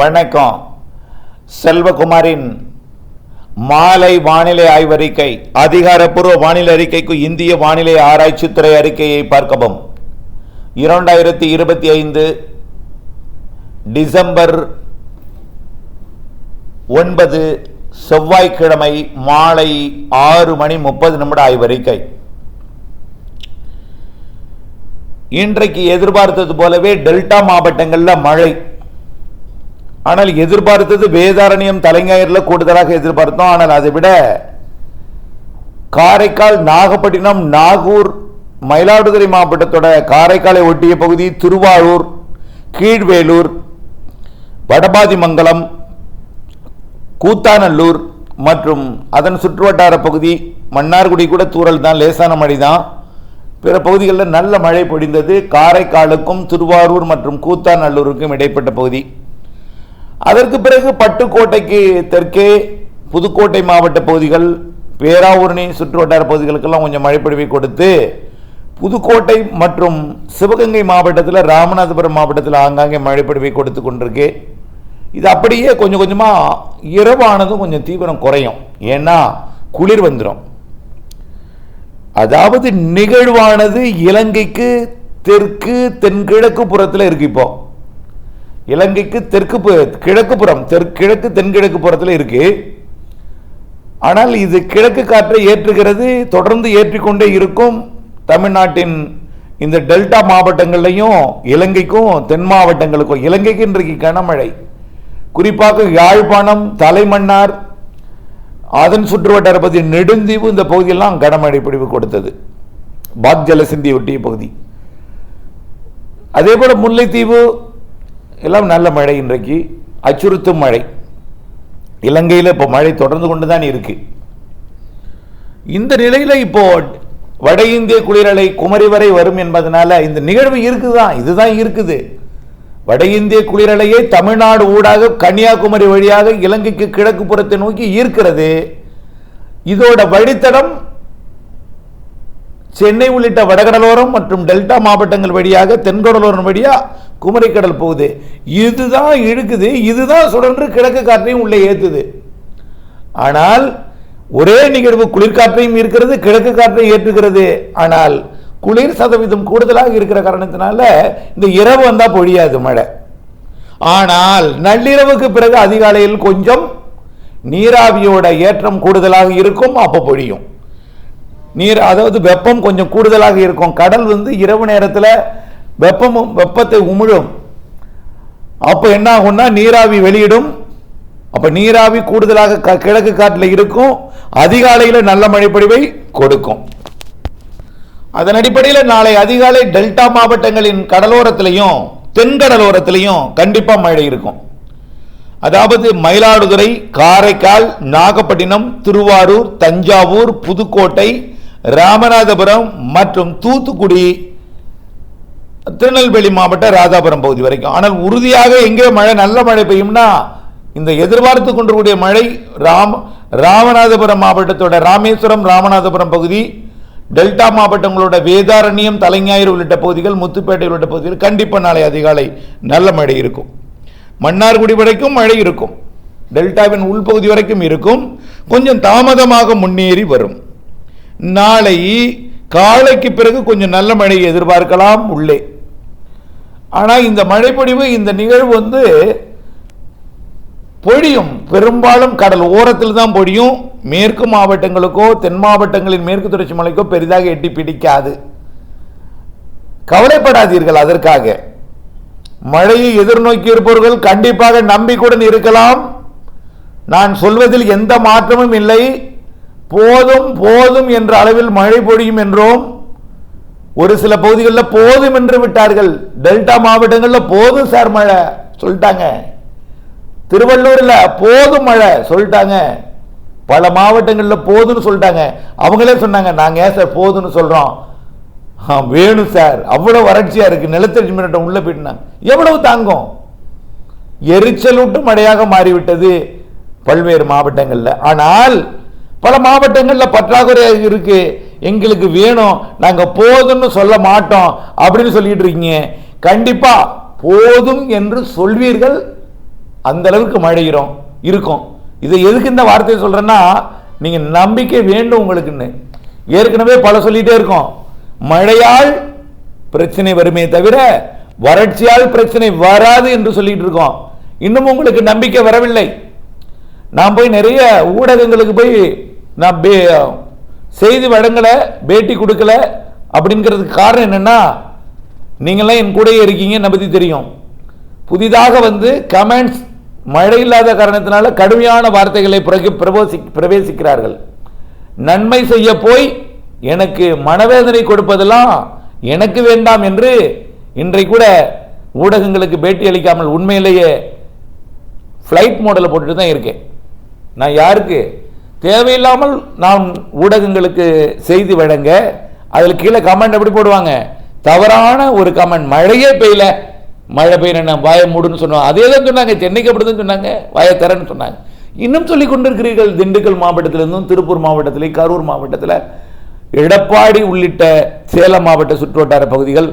வணக்கம். செல்வகுமாரின் மாலை வானிலை ஆய்வறிக்கை அதிகாரப்பூர்வ வானிலை அறிக்கைக்கு இந்திய வானிலை ஆராய்ச்சித்துறை அறிக்கையை பார்க்கவும். இரண்டாயிரத்தி இருபத்தி ஐந்து டிசம்பர் ஒன்பது செவ்வாய்க்கிழமை மாலை ஆறு மணி முப்பது நிமிட ஆய்வறிக்கை. இன்றைக்கு எதிர்பார்த்தது போலவே டெல்டா மாவட்டங்களில் மழை. ஆனால் எதிர்பார்த்தது வேதாரண்யம் தலைஞாயிறில் கூடுதலாக எதிர்பார்த்தோம். ஆனால் அதை விட காரைக்கால் நாகப்பட்டினம் நாகூர் மயிலாடுதுறை மாவட்டத்தோட காரைக்காலை ஒட்டிய பகுதி திருவாரூர் கீழ்வேலூர் வடபாதிமங்கலம் கூத்தாநல்லூர் மற்றும் அதன் சுற்றுவட்டார பகுதி மன்னார்குடி கூட தூரல் தான் லேசான மழை தான். பிற பகுதிகளில் நல்ல மழை பொழிந்தது காரைக்காலுக்கும் திருவாரூர் மற்றும் கூத்தாநல்லூருக்கும் இடைப்பட்ட பகுதி. அதற்கு பிறகு பட்டுக்கோட்டைக்கு தெற்கே புதுக்கோட்டை மாவட்ட பகுதிகள் பேராவூரணி சுற்றுவட்டார பகுதிகளுக்கெல்லாம் கொஞ்சம் மழைப்பொழிவை கொடுத்து புதுக்கோட்டை மற்றும் சிவகங்கை மாவட்டத்தில் ராமநாதபுரம் மாவட்டத்தில் ஆங்காங்கே மழைப்பொழிவை கொடுத்து கொண்டிருக்கு. இது அப்படியே கொஞ்சம் கொஞ்சமாக இரவானதும் கொஞ்சம் தீவிரம் குறையும். ஏன்னா குளிர் வந்துடும் அதாவது நிகழ்வானது இலங்கைக்கு தெற்கு தென்கிழக்கு புறத்தில் இருக்கு இப்போது இலங்கைக்கு தெற்கு கிழக்கு புறம் தெற்கிழக்கு தென்கிழக்கு புறத்தில் இருக்கு. ஆனால் இது கிழக்கு காற்றை ஏற்றுகிறது தொடர்ந்து ஏற்றிக்கொண்டே இருக்கும் தமிழ்நாட்டின் இந்த டெல்டா மாவட்டங்கள்லையும் இலங்கைக்கும் தென் மாவட்டங்களுக்கும் இலங்கைக்கு இன்றைக்கு கனமழை. குறிப்பாக யாழ்ப்பாணம் தலைமன்னார் அதன் சுற்றுவட்டார பகுதி நெடுந்தீவு இந்த பகுதியெல்லாம் கனமழை பிடிவு கொடுத்தது. பாக் ஜலசிந்தி ஒட்டிய பகுதி. அதே போல முல்லைத்தீவு எல்லாம் நல்ல மழை இன்றைக்கு அச்சுறுத்தும் மழை. இலங்கையில் இப்போ மழை தொடர்ந்து கொண்டு தான் இருக்கு. இந்த நிலையில இப்போ வட இந்திய குளிரலை குமரி வரை வரும் என்பதனால இந்த நிகழ்வு இருக்குதான் இதுதான் இருக்குது. வட இந்திய குளிரலையை தமிழ்நாடு ஊடாக கன்னியாகுமரி வழியாக இலங்கைக்கு கிழக்கு புறத்தை நோக்கி ஈர்க்கிறது. இதோட வழித்தடம் சென்னை உள்ளிட்ட வடகடலோரம் மற்றும் டெல்டா மாவட்டங்கள் வழியாக தென்கடலோரம் வழியாக குமரிக்கடல் போகுது. இதுதான் இழுக்குது இதுதான் சுழன்று கிழக்கு காற்றையும் உள்ளே ஏற்றுது ஆனால் ஒரே நிகழ்வு குளிர்காற்றையும் இருக்கிறது கிழக்கு காற்றை ஏற்றுகிறது. ஆனால் குளிர் சதவீதம் கூடுதலாக இருக்கிற காரணத்தினால இந்த இரவு வந்தால் பொழியாது மழை. ஆனால் நள்ளிரவுக்கு பிறகு அதிகாலையில் கொஞ்சம் நீராவியோட ஏற்றம் கூடுதலாக இருக்கும் அப்போ பொழியும். நீர் அதாவது வெப்பம் கொஞ்சம் கூடுதலாக இருக்கும். கடல் வந்து இரவு நேரத்தில் வெப்பமும் வெப்பத்தை உமிழும். அப்போ என்ன ஆகும்னா நீராவி வெளியிடும். அப்போ நீராவி கூடுதலாக க- கிழக்கு காட்டில் இருக்கும். அதிகாலையில் நல்ல மழைப்பொழிவை கொடுக்கும். அதன் அடிப்படையில் நாளை அதிகாலை டெல்டா மாவட்டங்களின் கடலோரத்திலையும் தென்கடலோரத்திலையும் கண்டிப்பாக மழை இருக்கும். அதாவது மயிலாடுதுறை காரைக்கால் நாகப்பட்டினம் திருவாரூர் தஞ்சாவூர் புதுக்கோட்டை ராமநாதபுரம் மற்றும் தூத்துக்குடி திருநெல்வேலி மாவட்ட ராதாபுரம் பகுதி வரைக்கும். ஆனால் உறுதியாக எங்கே மழை நல்ல மழை பெய்யும்னா இந்த எதிர்பார்த்து கொண்டிருக்கூடிய மழை ராம் ராமநாதபுரம் மாவட்டத்தோட ராமேஸ்வரம் ராமநாதபுரம் பகுதி டெல்டா மாவட்டங்களோட வேதாரண்யம் தலைஞாயிறு உள்ளிட்ட பகுதிகள் முத்துப்பேட்டை உள்ளிட்ட பகுதிகள் கண்டிப்பாக நாளை அதிகாலை நல்ல மழை இருக்கும். மன்னார்குடி வரைக்கும் மழை இருக்கும். டெல்டாவின் உள்பகுதி வரைக்கும் இருக்கும். கொஞ்சம் தாமதமாக முன்னேறி வரும். நாளை காலைக்கு பிறகு கொஞ்சம் நல்ல மழையை எதிர்பார்க்கலாம் உள்ளே. ஆனால் இந்த மழைப்பொழிவு இந்த நிகழ்வு வந்து பொழியும். பெரும்பாலும் கடல் ஓரத்தில் தான் பொழியும். மேற்கு மாவட்டங்களுக்கோ தென் மாவட்டங்களின் மேற்கு தொடர்ச்சி மலைக்கோ பெரிதாக எட்டி பிடிக்காது. கவலைப்படாதீர்கள் அதற்காக. மழையை எதிர்நோக்கி இருப்பவர்கள் கண்டிப்பாக நம்பிக்கையுடன் இருக்கலாம். நான் சொல்வதில் எந்த மாற்றமும் இல்லை. போதும் போதும் என்ற அளவில் மழை பொழியும் என்றோம் ஒரு சில பகுதிகளில் போதும் என்று விட்டார்கள். டெல்டா மாவட்டங்களில் போதும் சார் மழை சொல்லிட்டாங்க. திருவள்ளூரில் போதும் மழை சொல்லிட்டாங்க. பல மாவட்டங்களில் போதும்னு சொல்லிட்டாங்க. அவங்களே சொன்னாங்க நாங்கள் ஏன் சார் போதும்னு சொல்கிறோம் வேணும் சார். அவ்வளோ வறட்சியாக இருக்குது நிலத்தடி மின்னட்டம் உள்ளே போயிட்டுனாங்க எவ்வளவு தாங்கும்? எரிச்சலூட்டும் மழையாக மாறிவிட்டது பல்வேறு மாவட்டங்களில். ஆனால் பல மாவட்டங்களில் பற்றாக்குறையாக இருக்கு. எங்களுக்கு வேணும். நாங்கள் போதும்னு சொல்ல மாட்டோம். அப்படின்னு சொல்லிட்டு இருக்கீங்க. கண்டிப்பா போதும் என்று சொல்வீர்கள். அந்த அளவுக்கு மழையிரும் இருக்கும். இதை எதுக்கு இந்த வார்த்தையை சொல்றேன்னா நீங்க நம்பிக்கை வேண்டும் உங்களுக்குன்னு. ஏற்கனவே பல சொல்லிட்டே இருக்கோம். மழையால் பிரச்சனை வருமே தவிர வறட்சியால் பிரச்சனை வராது என்று சொல்லிட்டு இருக்கோம். இன்னும் உங்களுக்கு நம்பிக்கை வரவில்லை. நான் போய் நிறைய ஊடகங்களுக்கு போய் நான் பே- செய்தி வழங்கலை பேட்டி கொடுக்கல அப்படிங்கிறதுக்கு காரணம் என்னென்னா நீங்களாம் என் கூடயே இருக்கீங்க என்னை பற்றி தெரியும். புதிதாக வந்து கமெண்ட்ஸ் மழை இல்லாத காரணத்தினால கடுமையான வார்த்தைகளை பிரகி- பிரபோசி பிரவேசிக்கிறார்கள். நன்மை செய்ய போய் எனக்கு மனவேதனை கொடுப்பதெல்லாம் எனக்கு வேண்டாம் என்று இன்றைக்கூட கூட ஊடகங்களுக்கு பேட்டி அளிக்காமல் உண்மையிலேயே ஃப்ளைட் மோடலை போட்டுட்டு தான் இருக்கேன். நான் யாருக்கு தேவையில்லாமல் நாம் ஊடகங்களுக்கு செய்தி வழங்க அதில் கீழே கமெண்ட் எப்படி போடுவாங்க? தவறான ஒரு கமெண்ட் மழையே பெய்யல. மழை பெய்யணும் வாய மூடுன்னு சொன்னோம் அதே தான் சொன்னாங்க. சென்னைக்கு அப்படி தான் சொன்னாங்க. வாயை தரேன்னு சொன்னாங்க. இன்னும் சொல்லி கொண்டிருக்கிறீர்கள் திண்டுக்கல் மாவட்டத்திலிருந்தும் திருப்பூர் மாவட்டத்திலே கரூர் மாவட்டத்தில். எடப்பாடி உள்ளிட்ட சேலம் மாவட்ட சுற்றுவட்டார பகுதிகள்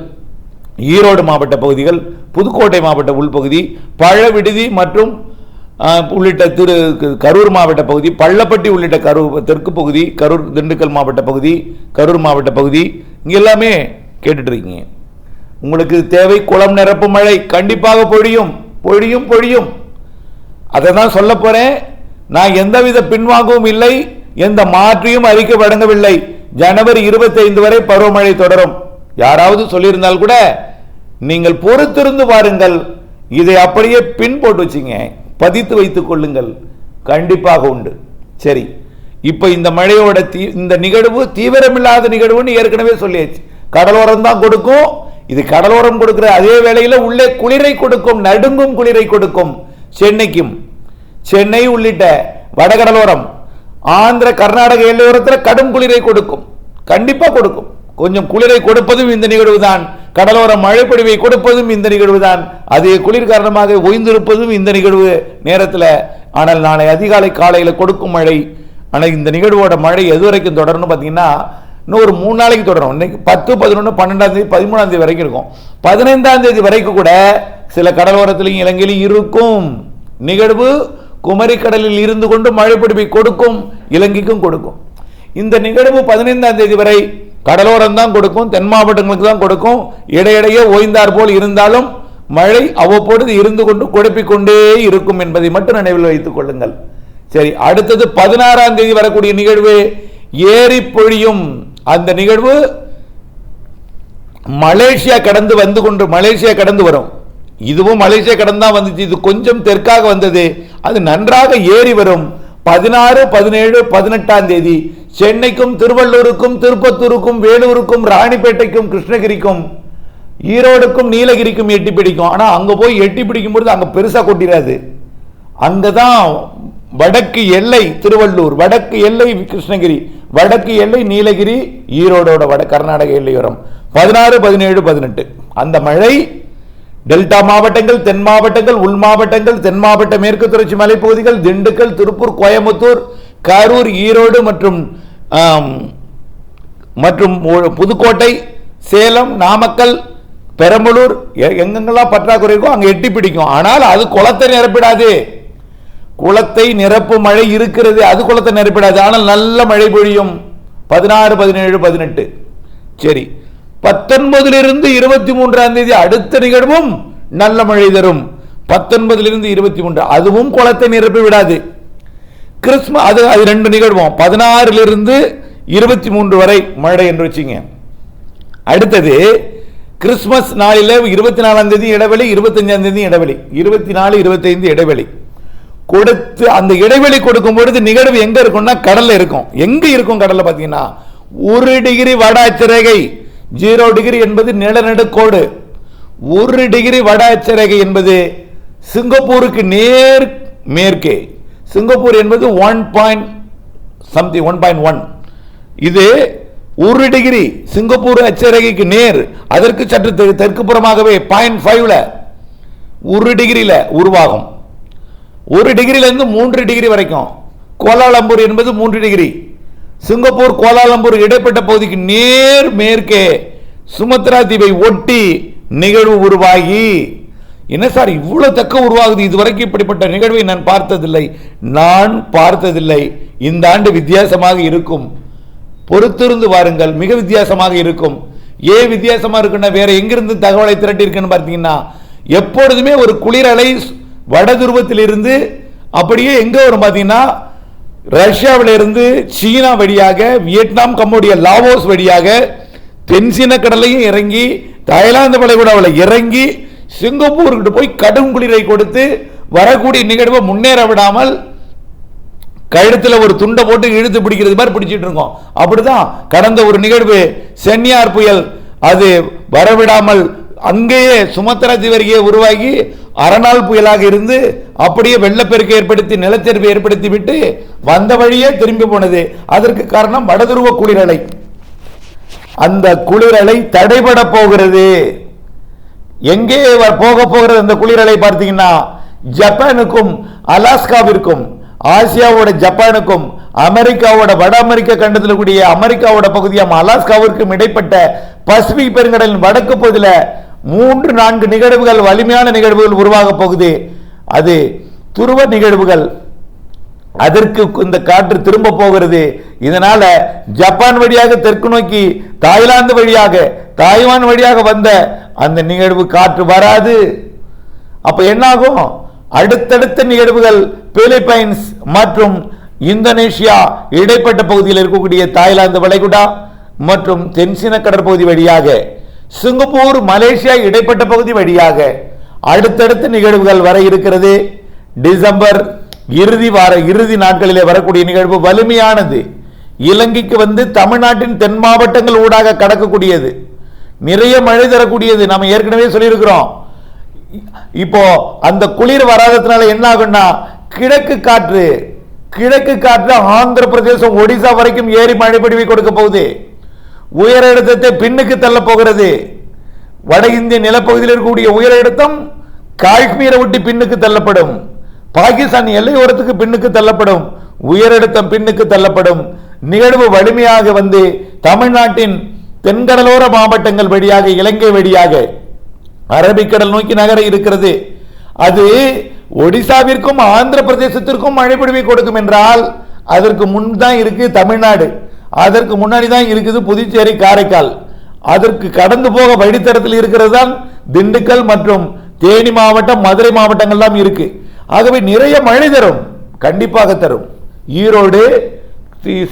ஈரோடு மாவட்ட பகுதிகள் புதுக்கோட்டை மாவட்ட உள்பகுதி பழவிடுதி மற்றும் உள்ளிட்ட திரு கரூர் மாவட்ட பகுதி பள்ளப்பட்டி உள்ளிட்ட கரூர் தெற்கு பகுதி கரூர் திண்டுக்கல் மாவட்ட பகுதி கரூர் மாவட்ட பகுதி இங்கே எல்லாமே கேட்டுட்ருக்கீங்க உங்களுக்கு தேவை குளம் நிரப்பு மழை கண்டிப்பாக பொழியும் பொழியும் பொழியும். அதை தான் சொல்ல போகிறேன் நான் எந்தவித பின்வாங்கவும் இல்லை எந்த மாற்றியும் அறிக்கை வழங்கவில்லை. ஜனவரி 25 வரை பருவமழை தொடரும். யாராவது சொல்லியிருந்தால் கூட நீங்கள் பொறுத்திருந்து பாருங்கள் இதை அப்படியே பின் போட்டு வச்சிங்க. பதித்து வைத்துக் கொள்ளுங்கள். கண்டிப்பாக உண்டு. சரி. இப்போ இந்த மழையோட தீ இந்த நிகழ்வு தீவிரமில்லாத நிகழ்வுன்னு ஏற்கனவே சொல்லியாச்சு. கடலோரம் தான் கொடுக்கும். இது கடலோரம் கொடுக்கிற அதே வேளையில் உள்ளே குளிரை கொடுக்கும் நடுங்கும் குளிரை கொடுக்கும். சென்னைக்கும். சென்னை உள்ளிட்ட வடகடலோரம். ஆந்திர கர்நாடக எல்லையோரத்தில் கடும் குளிரை கொடுக்கும். கண்டிப்பாக கொடுக்கும். கொஞ்சம் குளிரை கொடுப்பதும் இந்த நிகழ்வு தான் கடலோர மழைப்பொழிவை கொடுப்பதும் இந்த நிகழ்வு தான் அதே குளிர் காரணமாக ஓய்ந்திருப்பதும் இந்த நிகழ்வு நேரத்தில். ஆனால் நாளை அதிகாலை காலையில் கொடுக்கும் மழை. ஆனால் இந்த நிகழ்வோட மழை எது வரைக்கும் தொடரணும் பார்த்தீங்கன்னா இன்னும் ஒரு மூணு நாளைக்கு தொடரும். இன்னைக்கு பத்து பதினொன்று பன்னெண்டாம் தேதி பதிமூணாம் தேதி வரைக்கும் இருக்கும். பதினைந்தாம் தேதி வரைக்கும் கூட சில கடலோரத்திலையும் இலங்கையிலும் இருக்கும். நிகழ்வு குமரிக்கடலில் இருந்து கொண்டு மழைப்பிடிப்பை கொடுக்கும் இலங்கைக்கும் கொடுக்கும். இந்த நிகழ்வு பதினைந்தாம் தேதி வரை கடலோரம் தான் கொடுக்கும் தென் மாவட்டங்களுக்கு தான் கொடுக்கும். இடையிடையே ஓய்ந்தார் போல் இருந்தாலும் மழை அவ்வப்பொழுது இருந்து கொண்டு கொடுப்பிக்கொண்டே இருக்கும் என்பதை மட்டும் நினைவில் வைத்துக் கொள்ளுங்கள். சரி அடுத்தது பதினாறாம் தேதி வரக்கூடிய நிகழ்வு ஏரி பொழியும் அந்த நிகழ்வு மலேசியா கடந்து வந்து கொண்டு மலேசியா கடந்து வரும். இதுவும் மலேசியா கடந்து தான் வந்துச்சு. இது கொஞ்சம் தெற்காக வந்தது. அது நன்றாக ஏறி வரும். பதினாறு பதினேழு பதினெட்டாம் தேதி சென்னைக்கும் திருவள்ளூருக்கும் திருப்பத்தூருக்கும் வேலூருக்கும் ராணிப்பேட்டைக்கும் கிருஷ்ணகிரிக்கும் ஈரோடுக்கும் நீலகிரிக்கும் எட்டி பிடிக்கும். ஆனால் அங்கே போய் எட்டி பிடிக்கும் பொழுது அங்கே பெருசாக கொட்டிடாது அங்கதான் வடக்கு எல்லை திருவள்ளூர் வடக்கு எல்லை கிருஷ்ணகிரி வடக்கு எல்லை நீலகிரி ஈரோடோட வட கர்நாடக எல்லையோரம். பதினாறு பதினேழு பதினெட்டு. அந்த மழை டெல்டா மாவட்டங்கள் தென் மாவட்டங்கள் உள் மாவட்டங்கள் தென் மாவட்ட மேற்கு தொடர்ச்சி மலைப்பகுதிகள் திண்டுக்கல் திருப்பூர் கோயம்புத்தூர் கரூர் ஈரோடு மற்றும் மற்றும் புதுக்கோட்டை சேலம் நாமக்கல் பெரம்பலூர் எ- எங்கெங்கெல்லாம் பற்றாக்குறை இருக்கோ அங்கே எட்டி பிடிக்கும். ஆனால் அது குளத்தை நிரப்பிடாது. குளத்தை நிரப்பு மழை இருக்கிறது அது குளத்தை நிரப்பிடாது. ஆனால் நல்ல மழை பொழியும். பதினாறு பதினேழு பதினெட்டு. சரி. பத்தொன்பதிலிருந்து இருபத்தி மூன்றாம் தேதி அடுத்த நிகழ்வும் நல்ல மழை தரும். பத்தொன்பதிலிருந்து இருபத்தி மூன்று அதுவும் குளத்தை நிரப்பி விடாது. கிறிஸ்மஸ் அது அது ரெண்டு நிகழ்வும். பதினாறிலிருந்து இருபத்தி மூன்று வரை மழை என்று வச்சுங்க. அடுத்தது கிறிஸ்மஸ் நாளில் இருபத்தி நாலாம் தேதி இடைவெளி இருபத்தஞ்சாம் தேதி இடைவெளி. இருபத்தி நாலு இருபத்தைந்து இடைவெளி. கொடுத்து அந்த இடைவெளி கொடுக்கும் பொழுது நிகழ்வு எங்க இருக்கும்னா கடல்ல இருக்கும். எங்க இருக்கும் கடல்ல பாத்தீங்கன்னா ஒரு டிகிரி வட ஜீரோ டிகிரி என்பது நிலநடுக்கோடு. ஒரு டிகிரி வட என்பது சிங்கப்பூருக்கு நேர் மேற்கே. சிங்கப்பூர் என்பது one point something one point one இது ஒரு டிகிரி சிங்கப்பூர் அச்சரேகைக்கு நேர். அதற்கு சற்று தெற்கு புறமாகவே பாயிண்ட் ஃபைவ்ல ஒரு டிகிரியில் உருவாகும். ஒரு டிகிரியிலேருந்து மூன்று டிகிரி வரைக்கும். கோலாலம்பூர் என்பது மூன்று டிகிரி சிங்கப்பூர் கோலாலம்பூர் இடைப்பட்ட பகுதிக்கு நேர் மேற்கே சுமத்ரா தீவை ஒட்டி நிகழ்வு உருவாகி. என்ன சார் இவ்வளோ தக்க உருவாகுது? இதுவரைக்கும் இப்படிப்பட்ட நிகழ்வை நான் பார்த்ததில்லை. நான் பார்த்ததில்லை. இந்த ஆண்டு வித்தியாசமாக இருக்கும். பொறுத்திருந்து வாருங்கள். மிக வித்தியாசமாக இருக்கும். ஏன் வித்தியாசமாக இருக்குன்னா வேற எங்கிருந்து தகவலை திரட்டியிருக்குன்னு பார்த்தீங்கன்னா எப்பொழுதுமே ஒரு குளிரலை வட துருவத்திலிருந்து அப்படியே எங்கே வரும் பார்த்தீங்கன்னா ரஷ்யாவிலிருந்து சீனா வழியாக வியட்நாம் கம்போடியா லாவோஸ் வழியாக தென்சீன கடலையும் இறங்கி தாய்லாந்து வளைகுடாவில் இறங்கி சிங்கப்பூருக்கு போய் கடும் குளிரை கொடுத்து வரக்கூடிய நிகழ்வை முன்னேற விடாமல் கழுத்தில் ஒரு துண்டை போட்டு இழுத்து பிடிக்கிறது மாதிரி பிடிச்சிட்டு இருக்கோம். அப்படிதான் கடந்த ஒரு நிகழ்வு சென்னியார் புயல். அது வரவிடாமல் அங்கேயே சுமத்ரா தீவரிகையை உருவாகி அறநாள் புயலாக இருந்து அப்படியே வெள்ளப்பெருக்கு ஏற்படுத்தி நிலச்சரிவு ஏற்படுத்தி விட்டு வந்த வழியே திரும்பி போனது. அதற்கு காரணம் வடதுருவ குளிரலை. அந்த குளிரலை தடைபட போகிறது. எங்கே வ- போக போகிறது அந்த குளிரலை பார்த்தீங்கன்னா? ஜப்பானுக்கும் அலாஸ்காவிற்கும் ஆசியாவோட ஜப்பானுக்கும் அமெரிக்காவோட வட அமெரிக்க கண்டத்தில் கூடிய அமெரிக்காவோட பகுதியாம் அலாஸ்காவிற்கும் இடைப்பட்ட பசிபிக் பெருங்கடலின் வடக்கு பகுதியில் மூன்று நான்கு நிகழ்வுகள் வலிமையான நிகழ்வுகள் உருவாக போகுது. அது துருவ நிகழ்வுகள். அதற்கு இந்த காற்று திரும்ப போகிறது. இதனால ஜப்பான் வழியாக தெற்கு நோக்கி தாய்லாந்து வழியாக தாய்வான் வழியாக வந்த அந்த நிகழ்வு காற்று வராது. அப்ப என்னாகும்? அடுத்தடுத்த நிகழ்வுகள் பிலிப்பைன்ஸ் மற்றும் இந்தோனேஷியா இடைப்பட்ட பகுதியில் இருக்கக்கூடிய தாய்லாந்து வளைகுடா மற்றும் தென்சீன கடற்பகுதி வழியாக சிங்கப்பூர் மலேசியா இடைப்பட்ட பகுதி வழியாக அடுத்தடுத்த நிகழ்வுகள் வர இருக்கிறது. டிசம்பர் இறுதி வார இறுதி நாட்களிலே வரக்கூடிய நிகழ்வு வலிமையானது. இலங்கைக்கு வந்து தமிழ்நாட்டின் தென் மாவட்டங்கள் ஊடாக கடக்கக்கூடியது. நிறைய மழை தரக்கூடியது. நம்ம ஏற்கனவே சொல்லியிருக்கிறோம். இப்போ அந்த குளிர் வராததுனால என்ன ஆகும்னா கிழக்கு காற்று கிழக்கு காற்று ஆந்திர பிரதேசம் ஒடிசா வரைக்கும் ஏறி மழை பொழிவை கொடுக்க போகுது. உயர் அழுத்தத்தை பின்னுக்கு தள்ள போகிறது. வட இந்திய நிலப்பகுதியில் இருக்கக்கூடிய உயர் அழுத்தம் காஷ்மீரை விட்டு பின்னுக்கு தள்ளப்படும். பாகிஸ்தான் எல்லையோரத்துக்கு பின்னுக்கு தள்ளப்படும் உயரடுத்தம் பின்னுக்கு தள்ளப்படும். நிகழ்வு வலிமையாக வந்து தமிழ்நாட்டின் தென்கடலோர மாவட்டங்கள் வழியாக இலங்கை வழியாக அரபிக்கடல் நோக்கி நகர இருக்கிறது. அது ஒடிசாவிற்கும் ஆந்திர பிரதேசத்திற்கும் மழைப்பிடிவை கொடுக்கும் என்றால் அதற்கு முன் தான் இருக்கு தமிழ்நாடு. அதற்கு முன்னாடி தான் இருக்குது புதுச்சேரி காரைக்கால். அதற்கு கடந்து போக வழித்தடத்தில் இருக்கிறது தான் திண்டுக்கல் மற்றும் தேனி மாவட்டம் மதுரை மாவட்டங்கள்லாம் இருக்குது ஆகவே நிறைய மழை தரும். கண்டிப்பாக தரும். ஈரோடு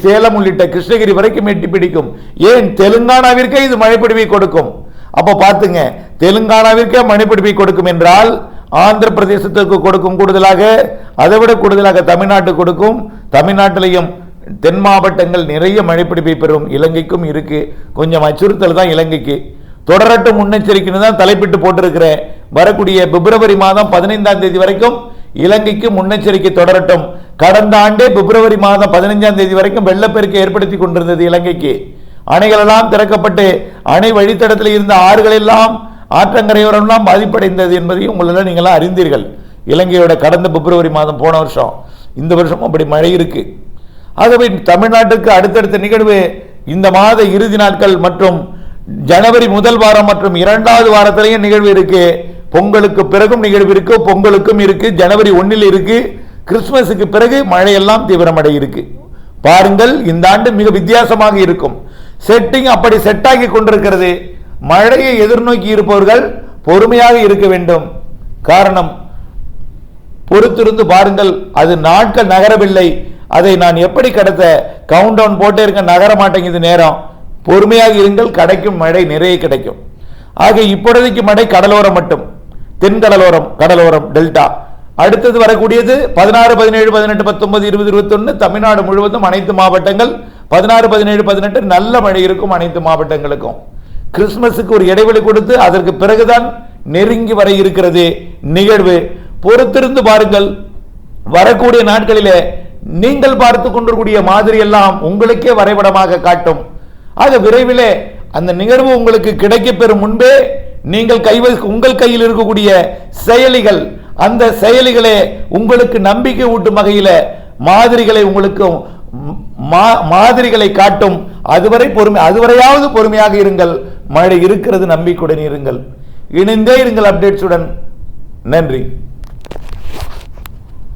சேலம் உள்ளிட்ட கிருஷ்ணகிரி வரைக்கும் எட்டி பிடிக்கும். ஏன்? தெலுங்கானாவிற்கே இது மழைப்பிடிவை கொடுக்கும். அப்போ பார்த்துங்க தெலுங்கானாவிற்கே மழைப்பிடிவை கொடுக்கும் என்றால் ஆந்திர பிரதேசத்திற்கு கொடுக்கும் கூடுதலாக அதை விட கூடுதலாக தமிழ்நாட்டுக்கு கொடுக்கும். தமிழ்நாட்டிலையும் தென் மாவட்டங்கள் நிறைய மழைப்பிடிப்பை பெறும் இலங்கைக்கும் இருக்கு. கொஞ்சம் அச்சுறுத்தல் தான் இலங்கைக்கு. தொடரட்டும் முன்னெச்சரிக்கைன்னு தான் தலைப்பிட்டு போட்டிருக்கிறேன். வரக்கூடிய பிப்ரவரி மாதம் பதினைந்தாம் தேதி வரைக்கும் இலங்கைக்கு முன்னெச்சரிக்கை தொடரட்டும். கடந்த ஆண்டே பிப்ரவரி மாதம் பதினைஞ்சாம் தேதி வரைக்கும் வெள்ளப்பெருக்கை ஏற்படுத்தி கொண்டிருந்தது இலங்கைக்கு. அணைகளெல்லாம் திறக்கப்பட்டு அணை வழித்தடத்தில் இருந்த ஆறுகளெல்லாம் ஆற்றங்கரையோரெல்லாம் பாதிப்படைந்தது என்பதையும் உங்களெல்லாம் நீங்களாம் அறிந்தீர்கள். இலங்கையோட கடந்த பிப்ரவரி மாதம் போன வருஷம். இந்த வருஷமும் அப்படி மழை இருக்கு. ஆகவே தமிழ்நாட்டுக்கு அடுத்தடுத்த நிகழ்வு இந்த மாத இறுதி நாட்கள் மற்றும் ஜனவரி முதல் வாரம் மற்றும் இரண்டாவது வாரத்திலையும் நிகழ்வு இருக்குது பொங்கலுக்கு பிறகும் நிகழ்வு இருக்கு பொங்கலுக்கும் இருக்கு ஜனவரி ஒன்னில் இருக்கு கிறிஸ்துமஸுக்கு பிறகு மழையெல்லாம் தீவிரமடை இருக்கு பாருங்கள் இந்த ஆண்டு மிக வித்தியாசமாக இருக்கும். செட்டிங் அப்படி செட் ஆகி கொண்டிருக்கிறது. மழையை எதிர்நோக்கி இருப்பவர்கள் பொறுமையாக இருக்க வேண்டும். காரணம் பொறுத்திருந்து பாருங்கள் அது நாட்கள் நகரவில்லை. அதை நான் எப்படி கடத்த? கவுண்ட் டவுன் போட்டே இருக்க நகர மாட்டேங்குது நேரம். பொறுமையாக இருங்கள் கிடைக்கும் மழை நிறைய கிடைக்கும். ஆக இப்பொழுதைக்கு மழை கடலோரம் மட்டும். தென்கடலோரம் கடலோரம் டெல்டா. அடுத்தது வரக்கூடியது பதினாறு பதினேழு பதினெட்டு பத்தொன்பது இருபது இருபத்தொன்னு தமிழ்நாடு முழுவதும் அனைத்து மாவட்டங்கள். பதினாறு பதினேழு பதினெட்டு நல்ல மழை இருக்கும் அனைத்து மாவட்டங்களுக்கும். கிறிஸ்துமஸுக்கு ஒரு இடைவெளி கொடுத்து அதற்கு பிறகுதான் நெருங்கி வர இருக்கிறது நிகழ்வு. பொறுத்திருந்து பாருங்கள் வரக்கூடிய நாட்களிலே நீங்கள் பார்த்து கொண்டிருக்கூடிய மாதிரி எல்லாம் உங்களுக்கே வரைபடமாக காட்டும். ஆக விரைவிலே அந்த நிகழ்வு உங்களுக்கு கிடைக்கப்பெறும் முன்பே நீங்கள் கை உங்கள் கையில் இருக்கக்கூடிய செயலிகள் அந்த செயலிகளே உங்களுக்கு நம்பிக்கை ஊட்டும் வகையில் மாதிரிகளை உங்களுக்கு மா- மாதிரிகளை காட்டும். அதுவரை பொறுமை அதுவரையாவது பொறுமையாக இருங்கள். மழை இருக்கிறது நம்பிக்கையுடன் இருங்கள். இணைந்தே இருங்கள் அப்டேட்ஸுடன் நன்றி.